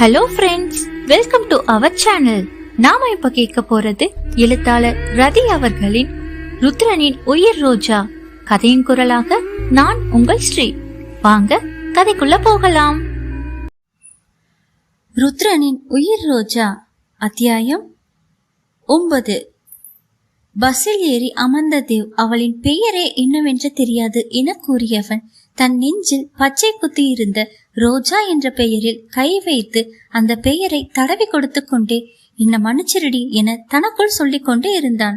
Hello friends welcome to our channel நாம இப்ப கேட்க போறது எழுத்தாளர் ரதி அவர்களின் ருத்ரனின் உயிர் ரோஜா. கதையின் குரலாக நான் உங்கள் ஸ்ரீ. வாங்க கதைக்குள்ள போகலாம். ருத்ரனின் உயிர் ரோஜா அத்தியாயம் ஒன்பது. பஸ்ஸில் ஏறி அமர்ந்த தேவ் அவளின் பெயரே என்னவென்று தெரியாது என கூறியவன் தன் நெஞ்சில் பச்சை குத்தி இருந்த ரோஜா என்ற பெயரில் கை வைத்து அந்த பெயரை தடவி கொடுத்து கொண்டே என்ன மன்னிச்சிருடி என தனக்குள் சொல்லிக் கொண்டே இருந்தான்.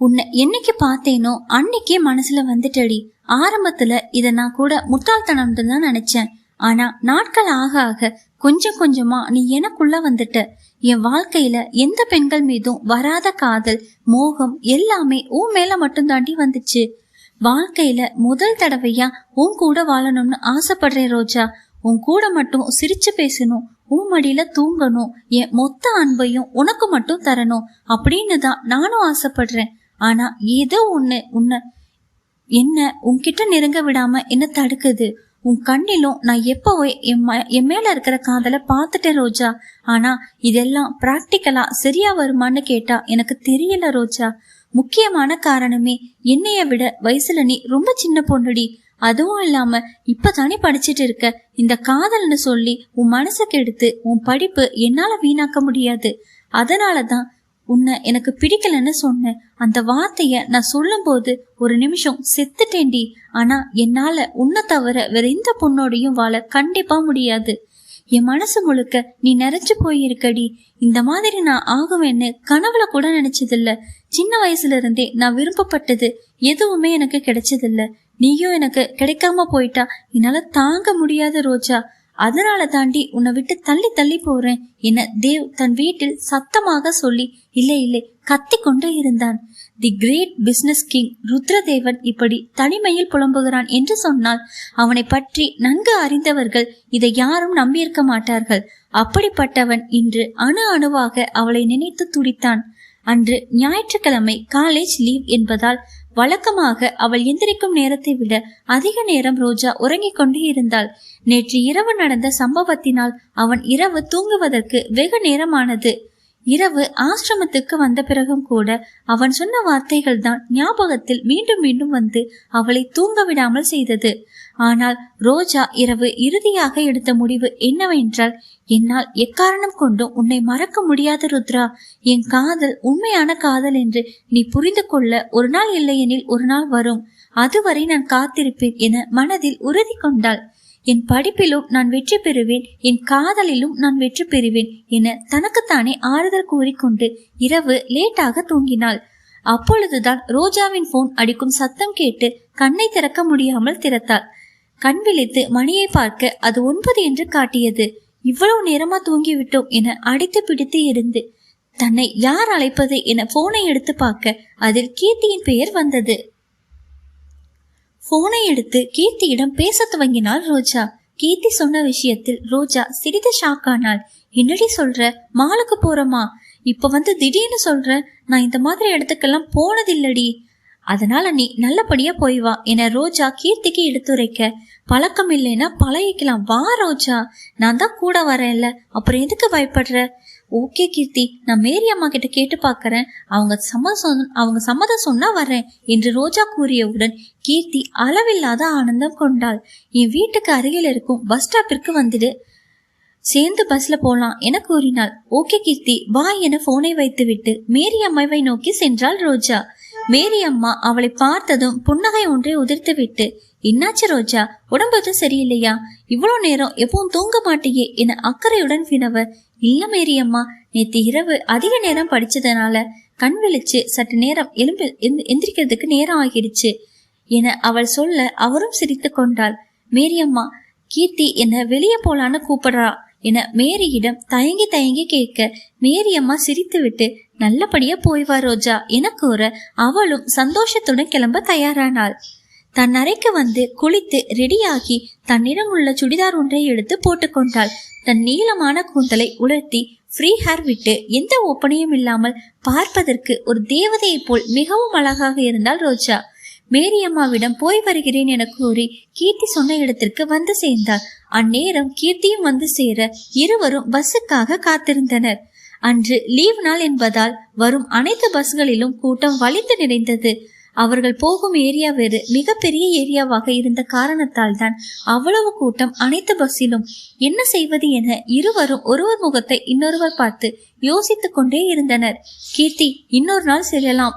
உன்னை என்னைக்கு பார்த்தேனோ அன்னைக்கே மனசுல வந்துட்டடி. ஆரம்பத்துல இத நான் கூட முட்டாள்தனம் தான் நினைச்சேன். ஆனா நாட்கள் ஆக ஆக கொஞ்சம் கொஞ்சமா நீ எனக்குள்ள வந்துட்ட. என் வாழ்க்கையில எந்த பெண்கள் மீதும் வராத காதல் மோகம் எல்லாமே உன் மேல மட்டும் தாண்டி வந்துச்சு. வாழ்க்கையில முதல் தடவையா உன் கூட வாழணும்னு ஆசைப்படுறேன் ரோஜா. உன் கூட மட்டும் சிரிச்சு பேசணும் உன் மடியில தூங்கணும் என் மொத்த அன்பையும் உனக்கு மட்டும் தரணும் அப்படின்னு தான் நானும் ஆசைப்படுறேன். ஆனா ஏதோ ஒண்ணு உன்னை என்ன உன்கிட்ட நெருங்க விடாம என்ன தடுக்குது? உன் கண்ணிலும் நான் எப்போ என் என் மேல இருக்கிற காதலை பார்த்துட்டேன் ரோஜா. ஆனா இதெல்லாம் பிராக்டிக்கலா சரியா வருமான்னு கேட்டா எனக்கு தெரியல ரோஜா. முக்கியமான காரணமே என்னைய விட வயசுல நீ ரொம்ப சின்ன பொண்ணுடி. அதுவும் இல்லாம இப்பதானே படிச்சிட்டு இருக்க. இந்த காதல்னு சொல்லி உன் மனசுக்கு எடுத்து உன் படிப்பு என்னால வீணாக்க முடியாது. அதனாலதான் உன்னை எனக்கு பிடிக்கலன்னு சொன்னேன் அந்த வார்த்தைய நான் சொல்லும்போது ஒரு நிமிஷம் செத்துட்டேன்டி. ஆனா என்னால உன்னை தவிர வேற எந்த பொண்ணோடையும் வாழ கண்டிப்பா முடியாது. என் மனசு முழுக்க நீ நிறைஞ்சு போயிருக்கடி. இந்த மாதிரி நான் ஆகுவேன்னு கனவுல கூட நினைச்சதில்ல. சின்ன வயசுல இருந்தே நான் விருப்பப்பட்டது எதுவுமே எனக்கு கிடைச்சதில்ல. நீயும் எனக்கு கிடைக்காம போயிட்டா. என்னால தாங்க முடியாத ரோஜா. அதனால தாண்டி உன்னை விட்டு தள்ளி தள்ளி போறேன் என தேவ் தன் வீட்டில் சத்தமாக சொல்லி இல்லை இல்லை கத்தி கொண்டே இருந்தான். The great business king Rudradevan இப்படி தனிமையில் புலம்புகிறான் என்று சொன்னால் அவனை பற்றி நன்கு அறிந்தவர்கள் இதை யாரும் நம்பியிருக்க மாட்டார்கள். அப்படிப்பட்டவன் இன்று அணு அணுவாக அவளை நினைத்து துடித்தான். அன்று ஞாயிற்றுக்கிழமை காலேஜ் லீவ் என்பதால் வழக்கமாக அவள் எந்திரிக்கும் நேரத்தை விட அதிக நேரம் ரோஜா உறங்கிக் கொண்டு இருந்தாள். நேற்று இரவு நடந்த சம்பவத்தினால் அவன் இரவு தூங்குவதற்கு வெகு நேரமானது. இரவு ஆசிரமத்துக்கு வந்த பிறகும் கூட அவன் சொன்ன வார்த்தைகள் தான் ஞாபகத்தில் மீண்டும் மீண்டும் வந்து அவளை தூங்க விடாமல் செய்தது. ஆனால் ரோஜா இரவு இறுதியாக எடுத்த முடிவு என்னவென்றால் என்னால் எக்காரணம் கொண்டும் உன்னை மறக்க முடியாத ருத்ரா. என் காதல் உண்மையான காதல் என்று நீ புரிந்து கொள்ள ஒரு நாள் இல்லையெனில் ஒரு நாள் வரும். அதுவரை நான் காத்திருப்பேன் என மனதில் உறுதி கொண்டாள். என் படிப்பிலும் நான் வெற்றி பெறுவேன் என் காதலிலும் நான் வெற்றி பெறுவேன் என தனக்குத்தானே ஆறுதல் கூறிக்கொண்டு இரவு லேட்டாக தூங்கினாள். அப்பொழுதுதான் ரோஜாவின் போன் அடிக்கும் சத்தம் கேட்டு கண்ணை திறக்க முடியாமல் திறத்தாள். கண் விழித்து மணியை பார்க்க அது ஒன்பது என்று காட்டியது. இவ்வளவு நேரமா தூங்கிவிட்டோம் என அடித்து பிடித்து இருந்து தன்னை யார் அழைப்பது என போனை எடுத்து பார்க்க அதில் கீர்த்தியின் பெயர் வந்தது. போனை எடுத்து கீர்த்தியிடம் பேச துவங்கினாள் ரோஜா. கீர்த்தி சொன்ன விஷயத்தில் ரோஜா சிறிது ஷாக் ஆனாள். என்னடி சொல்ற? மாலுக்கு போறோமா? இப்ப வந்து திடீர்னு சொல்ற? நான் இந்த மாதிரி இடத்துக்கெல்லாம் போனதில்லடி. அதனால நீ நல்லபடியா போய் வா. என ரோஜா கீர்த்திக்கு எடுத்துரைக்க. பழக்கம் இல்லைன்னா பழகிக்கலாம். வா ரோஜா. நான் தான் கூட வரேன்ல. அப்புறம் எதுக்கு பயப்படுற? ஓகே கீர்த்தி. நான் மேரி அம்மா கிட்ட கேட்டு பார்க்கறேன் அவங்க சம்மதம் அவங்க சம்மதம் சொன்னா வரேன் என்று ரோஜா கூறியவுடன் கீர்த்தி அளவில்லாத ஆனந்தம் கொண்டாள். என் வீட்டுக்கு அருகில் இருக்கும் பஸ் ஸ்டாப்பிற்கு வந்துடு. சேர்ந்து பஸ்ல போலாம் என கூறினாள். ஓகே கீர்த்தி. வா என போனை வைத்துவிட்டு மேரி அம்மாவை நோக்கி சென்றாள் ரோஜா. மேரி அம்மா அவளை பார்த்ததும் புன்னகை ஒன்றை உதிர்த்துவிட்டு என்னாச்சு ரோஜா? உடம்பு சரியில்லையா? இவ்வளவு நேரம் எப்பவும் தூங்க மாட்டியே என அக்கறையுடன் வினவ இல்ல மேரி அம்மா நேத்து இரவு அதிக நேரம் படிச்சதுனால கண் விழிச்சு சற்று நேரம் எலும்பு எந்திரிக்கிறதுக்கு நேரம் ஆகிடுச்சு என அவள் சொல்ல அவரும் சிரித்து கொண்டாள். மேரியம்மா கீர்த்தி என்ன வெளியே போலான்னு கூப்பிடுறா. என மேரியிடம் தயங்கி தயங்கி கேட்க மேரியம்மா சிரித்துவிட்டு நல்லபடியா போய் வா ரோஜா என கூற அவளும் சந்தோஷத்துடன் கிளம்ப தயாரானாள். தன் அறைக்கு வந்து குளித்து ரெடியாகி தன்னிடம் உள்ள சுடிதார் ஒன்றை எடுத்து போட்டுக்கொண்டாள். தன் நீளமான கூந்தலை உலர்த்தி ஃப்ரீ ஹேர் விட்டு எந்த ஒப்பனையும் இல்லாமல் பார்ப்பதற்கு ஒரு தேவதையைப் போல் மிகவும் அழகாக இருந்தாள் ரோஜா. மேரியம்மாவிடம் போய் வருகிறேன் என கூறி கீர்த்தி சொன்ன இடத்திற்கு வந்து சேர்ந்தார் அந்நேரம் கீர்த்தியும் வந்து சேர இருவரும் பஸ்ஸுக்காக காத்திருந்தனர். அன்று லீவ் நாள் என்பதால் வரும் அனைத்து பஸ்களிலும் கூட்டம் வலிந்து நிறைந்தது. அவர்கள் போகும் ஏரியா வேறு மிகப்பெரிய ஏரியாவாக இருந்த காரணத்தால் தான் அவ்வளவு கூட்டம் அனைத்து பஸ்ஸிலும். என்ன செய்வது என இருவரும் ஒருவர் முகத்தை இன்னொருவர் பார்த்து யோசித்துக் கொண்டே இருந்தனர். கீர்த்தி இன்னொரு நாள் செல்லலாம்.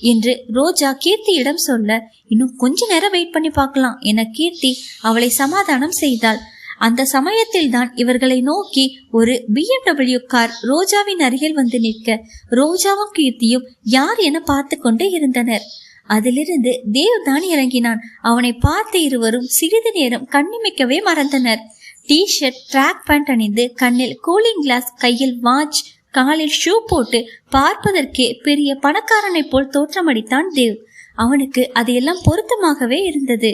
என்று ரோஜா கீர்த்தியிடம் சொல்ல இன்னும் கொஞ்ச நேரம் வெயிட் பண்ணி பார்க்கலாம் என கீர்த்தி அவளை சமாதானம் செய்தாள். அந்த சமயத்தில் தான் இவர்களை நோக்கி ஒரு பிஎம்டபிள்யூ கார் ரோஜாவின் அருகில் வந்து நிற்க ரோஜாவும் கீர்த்தியும் யார் என பார்த்து கொண்டே இருந்தனர். அதிலிருந்து தேவ் தான் இறங்கினான். அவனை பார்த்த இருவரும் சிறிது நேரம் கண்ணிமிக்கவே மறந்தனர். டி ஷர்ட் ட்ராக் பேண்ட் அணிந்து கண்ணில் கூலிங் கிளாஸ் கையில் வாட்ச் காலில் ஷூ போட்டு பார்ப்பதற்கே பெரிய பணக்காரனைப் போல் தோற்றமடித்தான் தேவ். அவனுக்கு அதையெல்லாம் பொருத்தமாகவே இருந்தது.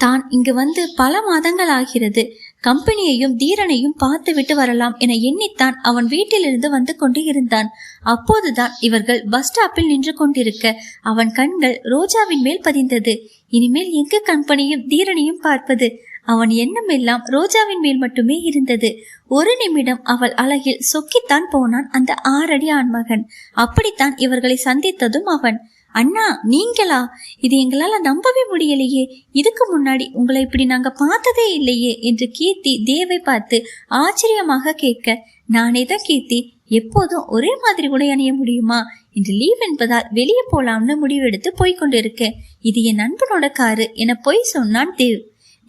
தான் இங்கு வந்து பல மாதங்கள் ஆகிறது கம்பெனியையும் தீரனையும் பார்த்துவிட்டு வரலாம் என எண்ணித்தான் அவன் வீட்டிலிருந்து வந்து கொண்டு இருந்தான். அப்போதுதான் இவர்கள் பஸ் ஸ்டாப்பில் நின்று கொண்டிருக்க அவன் கண்கள் ரோஜாவின் மேல் பதிந்தது. இனிமேல் எங்கு கம்பெனியும் தீரனையும் பார்ப்பது? அவன் எண்ணம் எல்லாம் ரோஜாவின் மேல் மட்டுமே இருந்தது. ஒரு நிமிடம் அவள் அழகில் சொக்கித்தான் போனான் அந்த ஆறடி ஆண்மகன். அப்படித்தான் இவர்களை சந்தித்ததும் அவன். அண்ணா நீங்களா? இது எங்களால நம்பவே முடியலையே. இதுக்கு முன்னாடி உங்களை இப்படி நாங்க பார்த்ததே இல்லையே என்று கீர்த்தி தேவை பார்த்து ஆச்சரியமாக கேட்க நானே தான் கீர்த்தி. எப்போதும் ஒரே மாதிரி உடை அணிய முடியுமா? இன்று லீவ் என்பதால் வெளியே போலாம்னு முடிவெடுத்து போய்கொண்டிருக்கேன் இது என் நண்பனோட காரு என பொய் சொன்னான் தேவ்.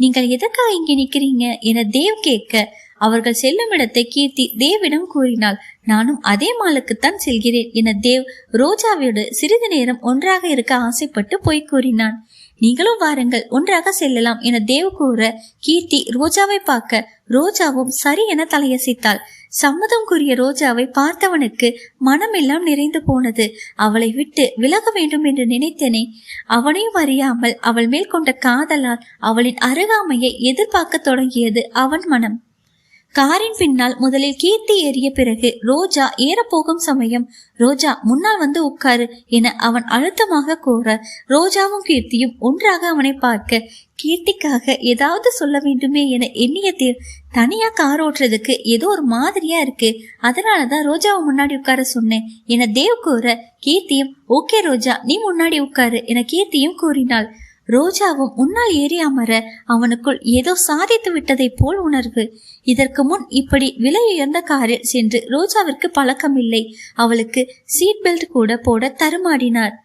நீங்கள் எதற்காக இங்கே நிற்கிறீங்க? என தேவ் கேட்க அவர்கள் செல்லும் இடத்தை கீர்த்தி தேவிடம் கூறினாள். நானும் அதே மாலுக்குத்தான் செல்கிறேன் என தேவ் ரோஜாவோடு சிறிது நேரம் ஒன்றாக இருக்க ஆசைப்பட்டு போய் கூறினான். நீங்களும் வாருங்கள் ஒன்றாக செல்லலாம் என தேவ் கூற கீர்த்தி ரோஜாவை பார்க்க ரோஜாவும் சரி என தலையசைத்தாள். சம்மதம் கூறிய ரோஜாவை பார்த்தவனுக்கு மனமெல்லாம் நிறைந்து போனது. அவளை விட்டு விலக வேண்டும் என்று நினைத்தனே. அவனையும் அறியாமல் அவள் மேல் கொண்ட காதலால் அவளின் அருகாமையை எதிர்பார்க்க தொடங்கியது அவன் மனம். காரின் பின்னால் முதலில் கீர்த்தி ஏறிய பிறகு ரோஜா ஏறப்போகும் சமயம் ரோஜா முன்னால் வந்து உட்காரு என அவன் அழுத்தமாக கூற ரோஜாவும் கீர்த்தியும் ஒன்றாக அவனை பார்க்க கீர்த்திக்காக ஏதாவது சொல்ல வேண்டுமே என எண்ணிய தேர் தனியா கார் ஓட்டுறதுக்கு ஏதோ ஒரு மாதிரியா இருக்கு. அதனாலதான் ரோஜாவை முன்னாடி உட்கார சொன்னேன் என தேவ் கூற கீர்த்தியும் ஓகே ரோஜா நீ முன்னாடி உட்காரு என கீர்த்தியும் கூறினாள். ரோஜாவும் உன்னால் ஏறி அமர அவனுக்குள் ஏதோ சாதித்து விட்டதை போல் உணர்வு. இதற்கு முன் இப்படி விலை உயர்ந்த காரில் சென்று ரோஜாவிற்கு பழக்கமில்லை. அவளுக்கு சீட் பெல்ட் கூட போட தருமாடினார்.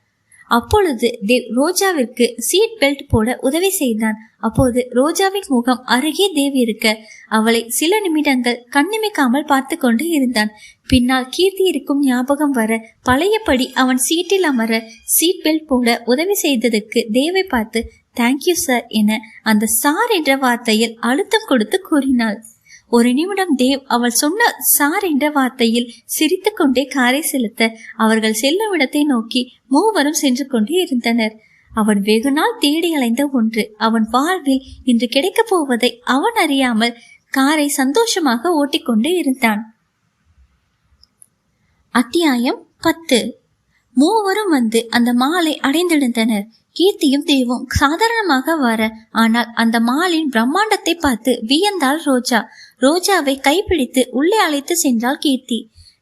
அப்பொழுது தேவ் ரோஜாவிற்கு சீட் பெல்ட் போட உதவி செய்தான். அப்போது ரோஜாவின் முகம் அருகே தேவ் இருக்க அவளை சில நிமிடங்கள் கண்ணிமைக்காமல் பார்த்து கொண்டு இருந்தான். பின்னால் கீர்த்தி இருக்கும் ஞாபகம் வர பழையபடி அவன் சீட்டில் அமர சீட் பெல்ட் போட உதவி செய்ததற்கு தேவை பார்த்து தேங்க்யூ சார் என அந்த சார் என்ற வார்த்தையில் அழுத்தம் கொடுத்து கூறினாள். ஒரு நிமிடம் தேவ் அவள் சொன்ன சார் என்ற வார்த்தையில் சிரித்துக்கொண்டே காரை செலுத்த அவர்கள் செல்லும் இடத்தை நோக்கி மூவரும் சென்று கொண்டே இருந்தனர். அவன் வெகு நாள் தேடி அலைந்த ஒன்று. அவன் வாழ்வில் இன்று கிடைக்கப் போவதை அவன் அறியாமல் காரை சந்தோஷமாக ஓட்டிக்கொண்டே இருந்தான். அத்தியாயம் பத்து. மூவரும் வந்து அந்த மாலை அடைந்திருந்தனர் கீர்த்தியும் தேவும் சாதாரணமாக வர ஆனால் அந்த மாலின் பிரம்மாண்டத்தை பார்த்து வியந்தாள் ரோஜா. ரோஜாவை கைப்பிடித்து உள்ளே அழைத்து சென்றாள் கீர்த்தி.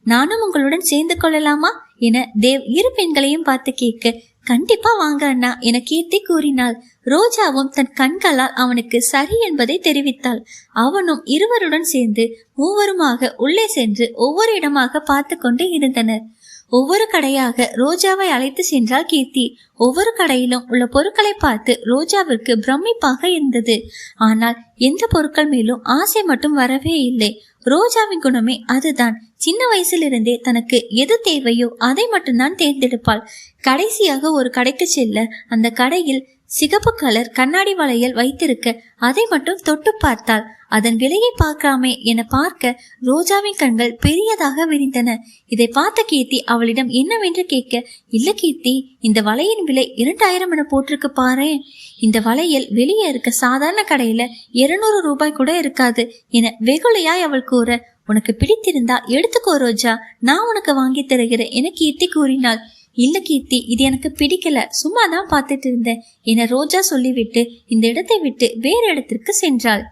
நானும் உங்களுடன் சேர்ந்து கொள்ளலாமா? என தேவ் இரு பெண்களையும் பார்த்து கேட்க கண்டிப்பா வாங்க அண்ணா என கீர்த்தி கூறினாள். ரோஜாவும் தன் கண்களால் அவனுக்கு சரி என்பதை தெரிவித்தாள். அவனும் இருவருடன் சேர்ந்து மூவருமாக உள்ளே சென்று ஒவ்வொரு இடமாக பார்த்து கொண்டு இருந்தனர். ஒவ்வொரு கடையாக ரோஜாவை அழைத்து சென்றாள் கீர்த்தி. ஒவ்வொரு கடையிலும் உள்ள பொருட்களை பார்த்து ரோஜாவிற்கு பிரமிப்பாக இருந்தது. ஆனால் எந்த பொருட்கள் மேலும் ஆசை மட்டும் வரவே இல்லை. ரோஜாவின் குணமே அதுதான். சின்ன வயசிலிருந்தே தனக்கு எது தேவையோ அதை மட்டும்தான் தேர்ந்தெடுப்பாள். கடைசியாக ஒரு கடைக்கு செல்ல அந்த கடையில் சிகப்பு கலர் கண்ணாடி வளையல் வைத்திருக்க அதை மட்டும் தொட்டு பார்த்தாள் அதன் விலையை பார்க்காமே என பார்க்க ரோஜாவின் கண்கள் பெரியதாக விரிந்தன. இதை பார்த்த கீர்த்தி அவளிடம் என்னவென்று கேட்க இல்ல கீர்த்தி இந்த வலையின் விலை இரண்டாயிரம் என போட்டிருக்கு பாரு. இந்த வலையில் வெளியே இருக்க சாதாரண கடையில இருநூறு ரூபாய் கூட இருக்காது என வெகுளையாய் அவள் கூற உனக்கு பிடித்திருந்தா எடுத்துக்கோ ரோஜா நான் உனக்கு வாங்கி தருகிறேன் என கீர்த்தி கூறினாள். இல்ல கீர்த்தி இது எனக்கு பிடிக்கல. சும்மா தான் பார்த்துட்டு இருந்தேன். என ரோஜா சொல்லிவிட்டு இந்த இடத்தை விட்டு வேறு இடத்திற்கு சென்றாள்.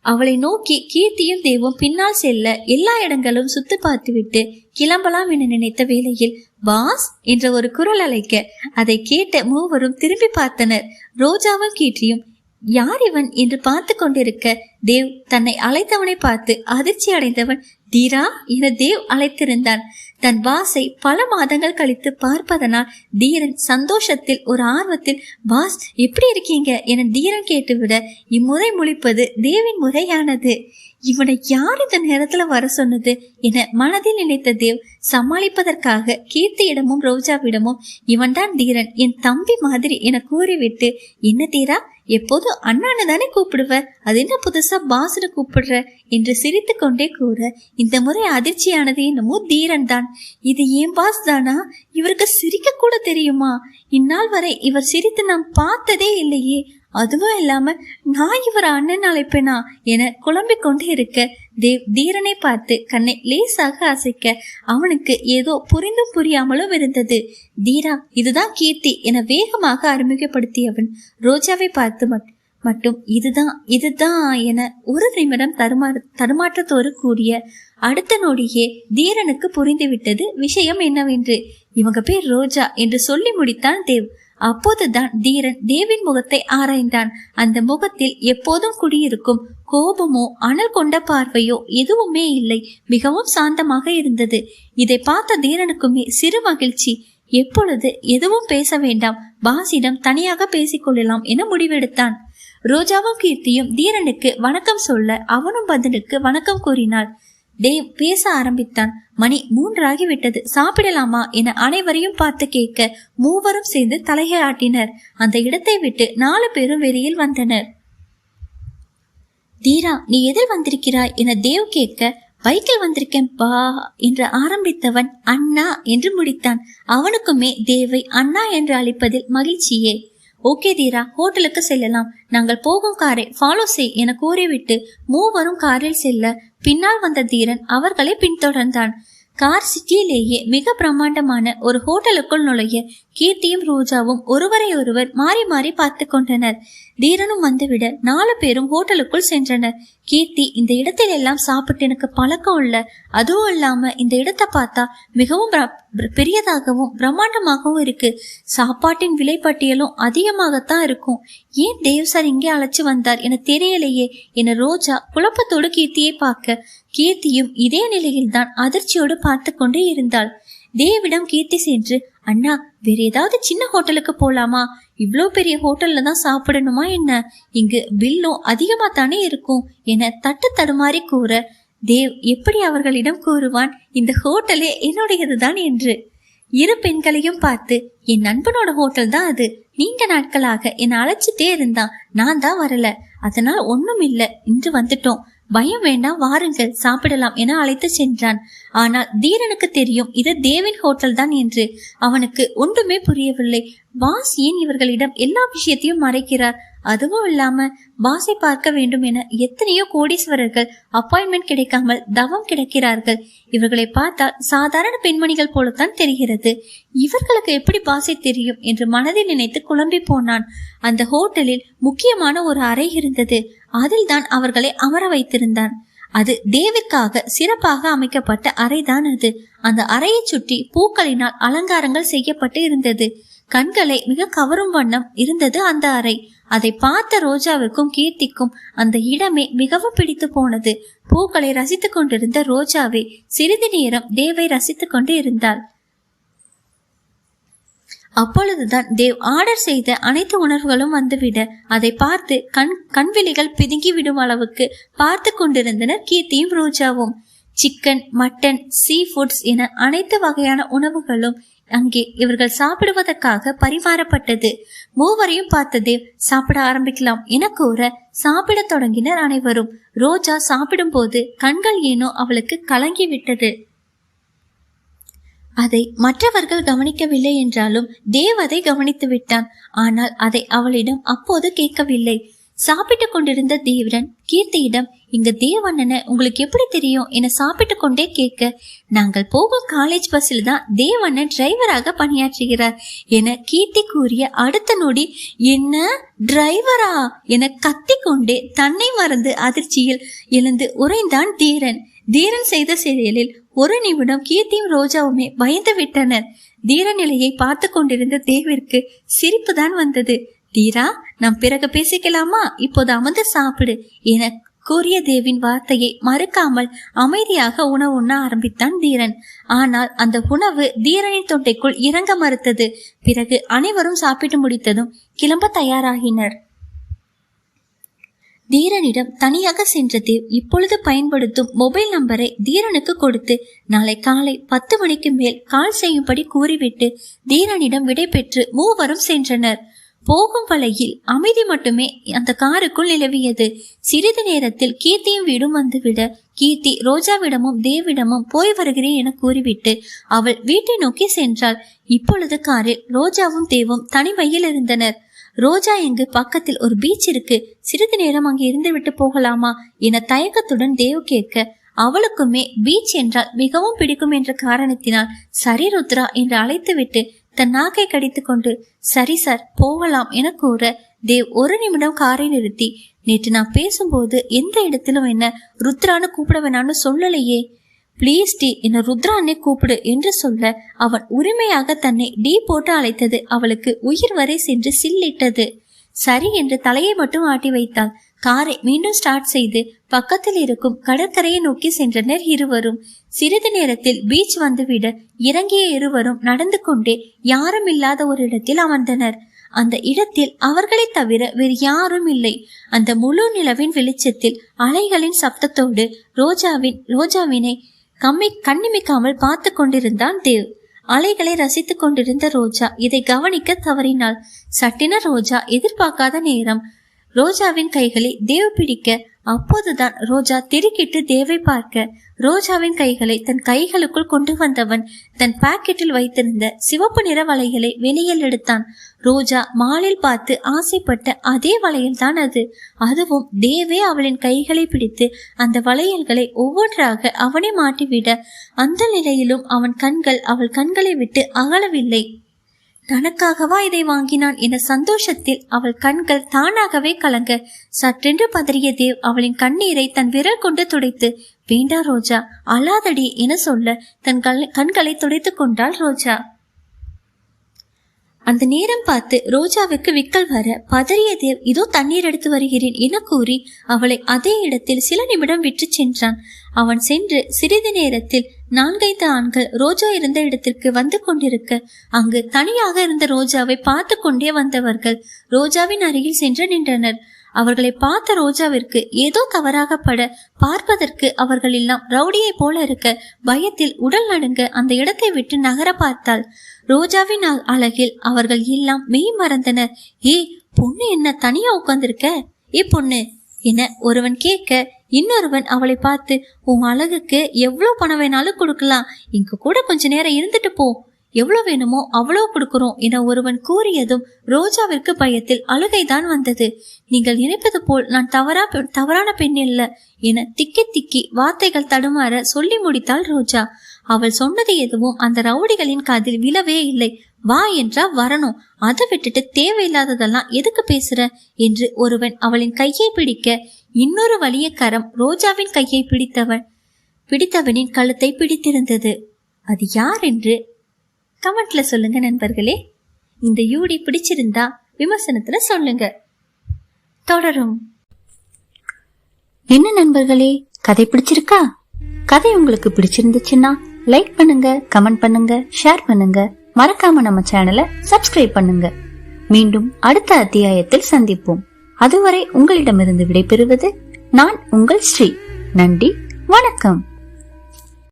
அவளை நோக்கி கீர்த்தியும் தேவும் பின்னால் செல்ல எல்லா இடங்களும் சுத்தி பார்த்துவிட்டு கிளம்பலாம் என நினைத்த வேளையில் பாஸ் என்ற ஒரு குரல் அழைக்க அதை கேட்ட மூவரும் திரும்பி பார்த்தனர். ரோஜாவும் கீர்த்தியும் யார் இவன் என்று பார்த்து கொண்டிருக்க தேவ் தன்னை அழைத்தவனை பார்த்து அதிர்ச்சி அடைந்தவன் தீரா என தேவ் அழைத்திருந்தான். தன் பாஸை பல மாதங்கள் கழித்து பார்ப்பதனால் தீரன் சந்தோஷத்தில் ஒரு ஆர்வத்தில் பாஸ் எப்படி இருக்கீங்க? என தீரன் கேட்டுவிட இம்முறை முழிப்பது தேவின் முறையானது. இவனை யார் இந்த நேரத்துல வர சொன்னது? என மனதில் நினைத்த தேவ் சமாளிப்பதற்காக கீர்த்தியிடமும் ரோஜாவிடமும் இவன்தான் தீரன் என் தம்பி மாதிரி என கூறிவிட்டு என்ன தீரா எப்போதும் அண்ணான்னு தானே கூப்பிடுவ? அது என்ன புதுசா பாஸ்னு கூப்பிடுற? என்று சிரித்து கொண்டே கூற இந்த முறை அதிர்ச்சியானது என்னமோ தீரன் தான் இது ஏன் பாஸ் தானா? இவருக்கு சிரிக்க கூட தெரியுமா? இந்நாள் வரை இவர் சிரித்து நாம் பார்த்ததே இல்லையே. அதுவும் இல்லாம நான் இவர் அண்ணன் அழைப்பேனா என குழம்பிக் கொண்டு இருக்க தேவ் தீரனை பார்த்து கண்ணை லேசாக அசைக்க அவனுக்கு ஏதோ புரிந்தும் புரியாமலும் இருந்தது. தீரா இதுதான் கீர்த்தி என வேகமாக அறிமுகப்படுத்தியவன் ரோஜாவை பார்த்து மட்- மட்டும் இதுதான் இதுதான் என ஒரு நிமிடம் தருமா தருமாற்றத்தோடு கூடிய அடுத்த நொடியே தீரனுக்கு புரிந்துவிட்டது. விஷயம் என்னவென்று இவங்க பேர் ரோஜா என்று சொல்லி முடித்தான் தேவ். அப்போதுதான் தீரன் தேவின் முகத்தை ஆராய்ந்தான். அந்த முகத்தில் எப்போதும் குடியிருக்கும் கோபமோ அனல் கொண்ட பார்வையோ எதுவுமே இல்லை. மிகவும் சாந்தமாக இருந்தது. இதை பார்த்த தீரனுக்குமே சிறு மகிழ்ச்சி. எப்பொழுது எதுவும் பேச வேண்டாம். பாசிடம் தனியாக பேசிக்கொள்ளலாம் என முடிவெடுத்தான். ரோஜாவும் கீர்த்தியும் தீரனுக்கு வணக்கம் சொல்ல அவனும் பதிலுக்கு வணக்கம் கூறினாள். தேவ் பேச ஆரம்பித்தான். மணி மூன்றாகி விட்டது சாப்பிடலாமா என அனைவரையும் பார்த்து கேட்க மூவரும் சேர்ந்து தலையை ஆட்டினர். அந்த இடத்தை விட்டு நாலு பேரும் வெளியில் வந்தனர். தீரா நீ எதில் வந்திருக்கிறாய்? என தேவ் கேட்க பைக்கில் வந்திருக்கேன் பா என்று ஆரம்பித்தவன் அண்ணா என்று முடித்தான். அவனுக்குமே தேவை அண்ணா என்று அழைப்பதில் மகிழ்ச்சியே. ஓகே தீரா ஹோட்டலுக்கு செல்லலாம். நாங்கள் போகும் காரை ஃபாலோ செய் என கூறிவிட்டு மூவரும் காரில் செல்ல பின்னால் வந்த தீரன் அவர்களை பின்தொடர்ந்தான். கார் சிட்டியிலேயே மிக பிரம்மாண்டமான ஒரு ஹோட்டலுக்குள் நுழைய கீர்த்தியும் ரோஜாவும் ஒருவரை ஒருவர் மாறி மாறி பார்த்து கொண்டனர். தீரனும் வந்துவிட நாலு பேரும் ஹோட்டலுக்குள் சென்றனர். கீர்த்தி இந்த இடத்தில் எல்லாம் சாப்பிட்டு எனக்கு பழக்கம் இல்ல. அதுவும் இல்லாம இந்த இடத்தை பார்த்தா மிகவும் பெரியதாகவும் பிரம்மாண்டமாகவும் இருக்கு. சாப்பாட்டின் விலை பட்டியலும் அதிகமாகத்தான் இருக்கும். ஏன் தேவ் சார் இங்கே அழைச்சு வந்தார் என தெரியலையே. என ரோஜா குழப்பத்தோடு கீர்த்தியை பார்க்க. கீர்த்தியும் இதே நிலையில்தான் அதிர்ச்சியோடு பார்த்து கொண்டே இருந்தாள். தேவிடம் கீர்த்தி சென்று அண்ணா வேற ஏதாவது சின்ன ஹோட்டலுக்கு போலாமா? இவ்வளோ பெரிய ஹோட்டல்ல தான் சாப்பிடணுமா என்ன? இங்கு பில்லும் அதிகமா தானே இருக்கும் என தட்டு தடுமாறி கூற தேவ் எப்படி அவர்களிடம் கூறுவான்? இந்த ஹோட்டலே என்னுடையதுதான் என்று. இரு பெண்களையும் பார்த்து என் நண்பனோட ஹோட்டல் தான் அது. நீண்ட நாட்களாக என்னை அழைச்சிட்டே இருந்தான் நான் தான் வரல. அதனால் ஒன்றும் இல்ல. இன்று வந்துட்டோம். பயம் வேண்டாம். வாருங்கள். சாப்பிடலாம் என அழைத்து சென்றான். ஆனால் தீரனுக்கு தெரியும் இது தேவின் ஹோட்டல் தான் என்று. அவனுக்கு ஒன்றுமே புரியவில்லை. பாஸ் ஏன் இவர்களிடம் எல்லா விஷயத்தையும் மறைக்கிறார்? அதுவும் இல்லாம பாஸை பார்க்க வேண்டும் என எத்தனையோ கோடீஸ்வரர்கள் அப்பாயின்மெண்ட் கிடைக்காமல் தவம் கிடைக்கிறார்கள். இவர்களை பார்த்தால் சாதாரண பெண்மணிகள் போலத்தான் தெரிகிறது. இவர்களுக்கு எப்படி பாசை தெரியும் என்று மனதில் நினைத்து குழம்பி போனான். அந்த ஹோட்டலில் முக்கியமான ஒரு அறை இருந்தது. அதில் தான் அவர்களை அமர வைத்திருந்தான். அது தேவிற்காக சிறப்பாக அமைக்கப்பட்ட அறைதான் அது. அந்த அறையை சுற்றி பூக்களினால் அலங்காரங்கள் செய்யப்பட்டு இருந்தது. கண்களை மிக கவரும் வண்ணம் இருந்தது அந்த அறை. அதை பார்த்த ரோஜாவிற்கும் கீர்த்திக்கும் அந்த இடமே மிகவும் பிடித்து போனது. பூக்களை ரசித்துக் கொண்டிருந்த ரோஜாவே சிறிது நேரம் தேவை ரசித்துக் கொண்டு இருந்தாள். அப்பொழுதுதான் தேவ் ஆர்டர் செய்த அனைத்து உணர்வுகளும் வந்துவிட அதை பார்த்து கண் கண்விழிகள் பிதுங்கி விடும் அளவுக்கு பார்த்து கொண்டிருந்தனர் கீர்த்தியும் ரோஜாவும். சிக்கன் மட்டன் சீ ஃபுட்ஸ் என அனைத்து வகையான உணவுகளும் அங்கே இவர்கள் சாப்பிடுவதற்காக பரிமாறப்பட்டது. மூவரையும் பார்த்த தேவ் சாப்பிட ஆரம்பிக்கலாம் என கூற சாப்பிடத் தொடங்கினர் அனைவரும். ரோஜா சாப்பிடும்போது கண்கள் ஏனோ அவளுக்கு கலங்கி விட்டது அதை மற்றவர்கள் கவனிக்கவில்லை என்றாலும் தேவ் அதை கவனித்து விட்டான் ஆனால் அதை அவளிடம் அப்போது கேட்கவில்லை. சாப்பிட்டு கொண்டிருந்த தேவரன் கீர்த்தியிடம் இங்க தேவண்ணனை உங்களுக்கு எப்படி தெரியும்? என சாப்பிட்டு கொண்டே கேட்க. நாங்கள் போகும் காலேஜ் பஸ்ஸில் தான் தேவண்ணன் டிரைவராக பணியாற்றுகிறார் என கீர்த்தி கூறிய அடுத்த நொடி என்ன டிரைவரா என கத்திக்கொண்டே தன்னை மறந்து அதிர்ச்சியில் எழுந்து உறைந்தான் தீரன். தீரன் செய்த செயலில் ஒரு நிமிடம் கீர்த்தியும் ரோஜாவுமே பயந்து விட்டனர். தீர நிலையை பார்த்து கொண்டிருந்த தேவிற்கு சிரிப்பு தான் வந்தது. தீரா? நாம் பிறகு பேசிக்கலாமா? இப்போது அமர்ந்து சாப்பிடு. என கூறிய தேவின் வார்த்தையை மறுக்காமல் அமைதியாக உணவு உண்ண ஆரம்பித்தான் தீரன். ஆனால் அந்த உணவு தீரனின் தொண்டைக்குள் இறங்க மறுத்தது. பிறகு அனைவரும் சாப்பிட்டு முடித்ததும் கிளம்ப தயாராகினர். தீரனிடம் தனியாக சென்ற தேவ் இப்பொழுது பயன்படுத்தும் மொபைல் நம்பரை தீரனுக்கு கொடுத்து நாளை காலை பத்து மணிக்கு மேல் கால் செய்யும்படி கூறிவிட்டு தீரனிடம் விடை பெற்று மூவரும் சென்றனர். போகும் வழியில் அமைதி மட்டுமே அந்த காருக்குள் நிலவியது. சிறிது நேரத்தில் கீர்த்தியும் வீடும் வந்துவிட கீர்த்தி ரோஜாவிடமும் தேவிடமும் போய் வருகிறேன் என கூறிவிட்டு அவள் வீட்டை நோக்கி சென்றாள். இப்பொழுது காரில் ரோஜாவும் தேவும் தனிமையில் இருந்தனர். ரோஜா எங்கு பக்கத்தில் ஒரு பீச் இருக்கு. சிறிது நேரம் அங்கே இருந்து விட்டு போகலாமா என தயக்கத்துடன் தேவ் கேட்க அவளுக்குமே பீச் என்றால் மிகவும் பிடிக்கும் என்ற காரணத்தினால் சரி ருத்ரா என்று அழைத்துவிட்டு தன் நாக்கை கடித்துக்கொண்டு சரி சார் போகலாம் என கூற தேவ் ஒரு நிமிடம் காரை நிறுத்தி நேற்று நான் பேசும்போது எந்த இடத்திலும் என்ன ருத்ரான்னு கூப்பிட வேணான்னு சொல்லலையே. ப்ளீஸ் டி என்ன ருத்ரானே கூப்பிடு என்று சொல்ல அவன் உரிமையாக தன்னை டீ போட்டு அழைத்தது அவளுக்கு உயிர் வரை சென்று சில்லிட்டது. சரி என்று தலையை மட்டும் ஆட்டி வைத்தாள். காரை மீண்டும் ஸ்டார்ட் செய்து பக்கத்தில் இருக்கும் கடற்கரையை நோக்கி சென்றனர் இருவரும். சிறிது நேரத்தில் பீச் வந்துவிட இறங்கிய இருவரும் நடந்து கொண்டே யாரும் இல்லாத ஒரு இடத்தில் அமர்ந்தனர். அந்த இடத்தில் அவர்களை தவிர வேறு யாரும் இல்லை. அந்த முழு நிலவின் வெளிச்சத்தில் அலைகளின் சப்தத்தோடு ரோஜாவின் ரோஜாவினை கம்மி கண்ணிமிக்காமல் பார்த்து கொண்டிருந்தான் தேவ். அலைகளை ரசித்துக் கொண்டிருந்த ரோஜா இதை கவனிக்க தவறினாள். சட்டின ரோஜா எதிர்பார்க்காத நேரம் ரோஜாவின் கைகளை தேவ் பிடிக்க அப்போதுதான் ரோஜா திருக்கிட்டு தேவை பார்க்க ரோஜாவின் கைகளை தன் கைகளுக்குள் கொண்டு வந்தவன் தன் பாக்கெட்டில் வைத்திருந்த சிவப்பு நிற வளையலை வெளியில் எடுத்தான். ரோஜா மாலில் பார்த்து ஆசைப்பட்ட அதே வளையல் தான் அது. அதுவும் தேவே அவளின் கைகளை பிடித்து அந்த வளையல்களை ஒவ்வொன்றாக அவனை மாட்டிவிட அந்த நிலையிலும் அவன் கண்கள் அவள் கண்களை விட்டு அகலவில்லை. தனக்காகவா இதை வாங்கினான் என சந்தோஷத்தில் அவள் கண்கள் தானாகவே கலங்க. சற்றென்று பதறிய தேவ் அவளின் கண்ணீரை தன் விரல் கொண்டு துடைத்து வேண்டா ரோஜா அழாதடி என சொல்ல தன் கண்களை துடைத்து கொண்டாள் ரோஜா. அந்த நேரம் பார்த்து ரோஜாவுக்கு விக்கல் வர பதறிய தேவ் இதோ தண்ணீர் எடுத்து வருகிறேன் என கூறி அவளை அதே இடத்தில் சில நிமிடம் விற்று சென்றான். அவன் சென்று சிறிது நேரத்தில் நான்கைந்து ஆண்கள் ரோஜா இருந்த இடத்திற்கு வந்து கொண்டிருக்க அங்கு தனியாக இருந்த ரோஜாவை பார்த்து கொண்டே வந்தவர்கள் ரோஜாவின் அருகில் சென்று நின்றனர். அவர்களை பார்த்த ரோஜாவிற்கு ஏதோ தவறாகப்பட பார்ப்பதற்கு அவர்கள் எல்லாம் ரவுடியை போல இருக்க பயத்தில் உடல் நடுங்க அந்த இடத்தை விட்டு நகர பார்த்தாள். ரோஜாவின் அழகில் அவர்கள் எல்லாம் மெய் மறந்தனர் ஏ பொண்ணு என்ன தனியா உட்கார்ந்திருக்க? ஏ பொண்ணு என ஒருவன் கேட்க இன்னொருவன் அவளை பார்த்து உன் அழகுக்கு எவ்வளவு பணம் வேணாலும் கொடுக்கலாம். இங்க கூட கொஞ்ச நேரம் இருந்துட்டு போ. எவ்வளவு வேணுமோ அவ்வளவு கொடுக்கிறோம் என ஒருவன் கூறியதும் ரோஜாவிற்கு பயத்தில் அழுகைதான் வந்தது. நீங்கள் நினைப்பது போல் நான் தவறா தவறான பெண் இல்ல என திக்கி திக்கி வார்த்தைகள் தடுமாற சொல்லி முடித்தாள் ரோஜா. அவள் சொன்னது எதுவும் அந்த ரவுடிகளின் காதில் விழவே இல்லை. வா என்றா வரணும். அதை விட்டுட்டு தேவையில்லாததெல்லாம் எதுக்கு பேசுற? என்று ஒருவன் அவளின் கையை பிடிக்க இன்னொரு வலிய கரம் ரோஜாவின் கையை பிடித்தவன் பிடித்தவனின் கழுத்தை பிடித்திருந்தது. அது யார்? என்று கமெண்ட்ல சொல்லுங்க நண்பர்களே. இந்த யூடி பிடிச்சிருந்தா விமர்சனத்துல சொல்லுங்க. தொடரும். என்ன நண்பர்களே கதை பிடிச்சிருக்கா? கதை உங்களுக்கு பிடிச்சிருந்துச்சுன்னா லைக் பண்ணுங்க கமெண்ட் பண்ணுங்க ஷேர் பண்ணுங்க. மறக்காம நம்ம சேனலை சப்ஸ்கிரைப் பண்ணுங்க. மீண்டும் அடுத்த அத்தியாயத்தில் சந்திப்போம். அதுவரை உங்களிடமிருந்து விடைபெறுவது நான் உங்கள் ஸ்ரீ. நன்றி வணக்கம்.